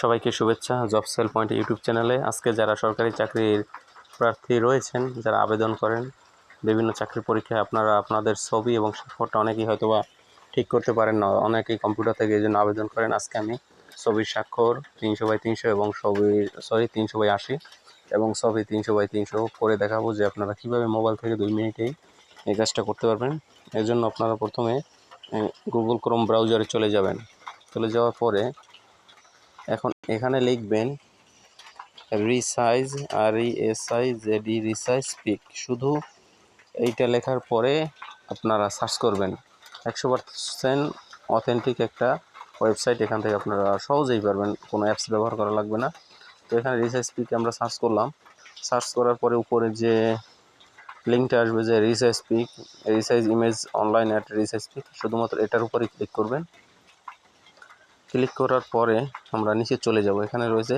সবাইকে শুভেচ্ছা job sell point YouTube চ্যানেলে। আজকে যারা সরকারি চাকরির প্রার্থী রয়েছেন, যারা আবেদন করেন, বিভিন্ন চাকরির পরীক্ষায় আপনারা, আপনাদের ছবি এবং স্বাক্ষরটা অনেকেই হয়তো বা ঠিক করতে পারেন না। অনেকেই কম্পিউটার থেকে এই জন্য আবেদন করেন। আজকে আমি ছবির স্বাক্ষর তিনশো বাই তিনশো এবং ছবি সরি তিনশো বাই আশি এবং ছবি তিনশো বাই তিনশো করে দেখাবো যে আপনারা কীভাবে মোবাইল থেকে দুই মিনিটেই এই কাজটা করতে পারবেন। এর জন্য আপনারা প্রথমে গুগল ক্রোম ব্রাউজারে চলে যাবেন। চলে যাওয়ার পরে এখন এখানে লিখবেন resize R E S I Z E resize pic শুধু এইটা লেখার পরে আপনারা সার্চ করবেন। একশো পার্সেন্ট অথেন্টিক একটা ওয়েবসাইট এখান থেকে আপনারা সহজেই পারবেন, কোনো অ্যাপস ব্যবহার করা লাগবে না। তো এখানে রিসাইজ পিক আমরা সার্চ করলাম। সার্চ করার পরে উপরে যে লিঙ্কটা আসবে যে resize pic resize image online at resize pic শুধুমাত্র এটার উপরেই ক্লিক করবেন। ক্লিক করার পরে আমরা নিচে চলে যাব। এখানে রয়েছে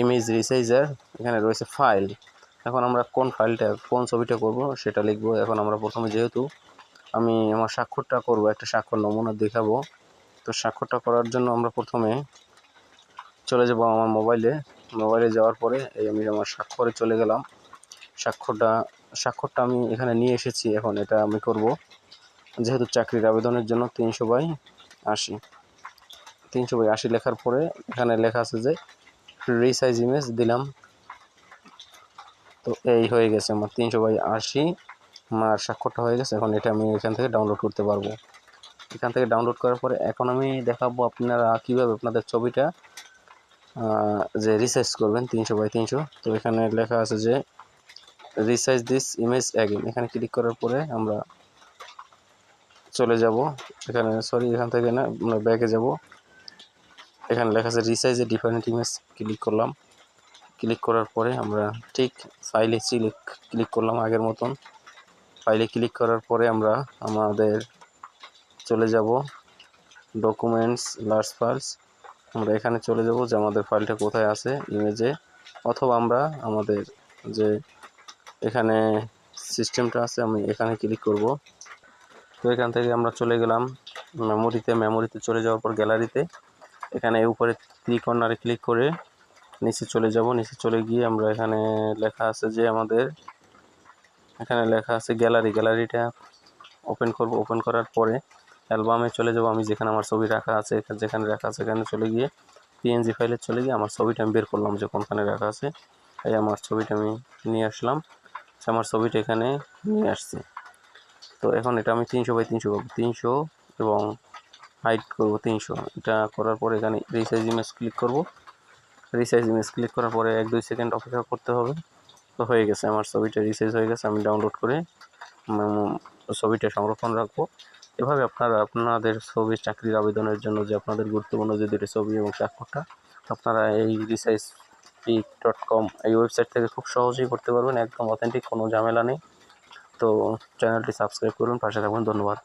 ইমেজ রিসাইজার এখানে রয়েছে ফাইল এখন আমরা কোন ফাইলটা কোন ছবিটা করব সেটা লিখব। এখন আমরা প্রথমে যেহেতু আমি আমার স্বাক্ষরটা করব, একটা স্বাক্ষর নমুনা দেখাবো। তো স্বাক্ষরটা করার জন্য আমরা প্রথমে চলে যাব আমার মোবাইলে মোবাইলে যাওয়ার পরে এই আমি আমার স্বাক্ষরে চলে গেলাম। স্বাক্ষরটা স্বাক্ষরটা আমি এখানে নিয়ে এসেছি। এখন এটা আমি করব। যেহেতু চাকরির আবেদনের জন্য তিনশো বাই আশি। তিনশো বাই আশি লেখার পরে এখানে লেখা আছে যে রিসাইজ ইমেজ দিলাম। তো এই হয়ে গেছে আমার তিনশো বাই আশি আমার স্বাক্ষরটা হয়ে গেছে, এখন এটা আমি এখান থেকে ডাউনলোড করতে পারব। এখান থেকে ডাউনলোড করার পরে এখন আমি দেখাবো আপনারা কীভাবে আপনাদের ছবিটা যে রিসাইজ করবেন তিনশো বাই তিনশো। তো এখানে লেখা আছে যে রিসাইজ দিস ইমেজ অ্যাগেন এখানে ক্লিক করার পরে আমরা চলে যাব। এখানে সরি এখান থেকে না, আমরা ব্যাকে যাব। এখানে লেখা আছে রিসাইজে ডিফারেন্ট ইমেজ ক্লিক করলাম। ক্লিক করার পরে আমরা ঠিক ফাইলে ক্লিক ক্লিক করলাম আগের মতন। ফাইলে ক্লিক করার পরে আমরা আমাদের চলে যাব ডকুমেন্টস লার্জ ফাইলস আমরা এখানে চলে যাব যে আমাদের ফাইলটা কোথায় আছে ইমেজে অথবা আমরা আমাদের যে এখানে সিস্টেমটা আছে আমি এখানে ক্লিক করব। তো এখান থেকে আমরা চলে গেলাম। মেমোরিতে মেমোরিতে চলে যাওয়ার পর গ্যালারিতে এখানে উপরে ক্লিক কর্নারে ক্লিক করে নিচে চলে যাব। নিচে চলে গিয়ে আমরা এখানে লেখা আছে যে আমাদের এখানে লেখা আছে গ্যালারি গ্যালারিটা ওপেন করব। ওপেন করার পরে অ্যালবামে চলে যাব। আমি যেখানে আমার ছবি রাখা আছে যেখানে রাখা আছে, এখানে চলে গিয়ে পিএনজি ফাইলে চলে গিয়ে আমার ছবিটা আমি বের করলাম যে কোনখানে রাখা আছে। এই আমার ছবিটা আমি নিয়ে আসলাম। আমার ছবিটা এখানে নিয়ে আসছি। তো এখন এটা আমি তিনশো বাই তিনশো তিনশো এবং হাইট করব তিনশো। এটা করার পরে এখানে রিসাইজ ইমেজ ক্লিক করব। রিসাইজ ইমেজ ক্লিক করার পরে এক দুই সেকেন্ড অপেক্ষা করতে হবে। তো হয়ে গেছে, আমার ছবিটা রিসাইজ হয়ে গেছে, আমি ডাউনলোড করে ছবিটা সংরক্ষণ রাখব। এভাবে আপনারা, আপনাদের ছবি চাকরির আবেদনের জন্য যে আপনাদের গুরুত্বপূর্ণ যে দুটি ছবি এবং স্বাক্ষরটা আপনারা এই রিসাইজ পিক ডট কম এই ওয়েবসাইট থেকে খুব সহজেই করতে পারবেন, একদম অথেন্টিক কোনো ঝামেলা নেই। তো চ্যানেলটি সাবস্ক্রাইব করুন, পাশে থাকুন, ধন্যবাদ।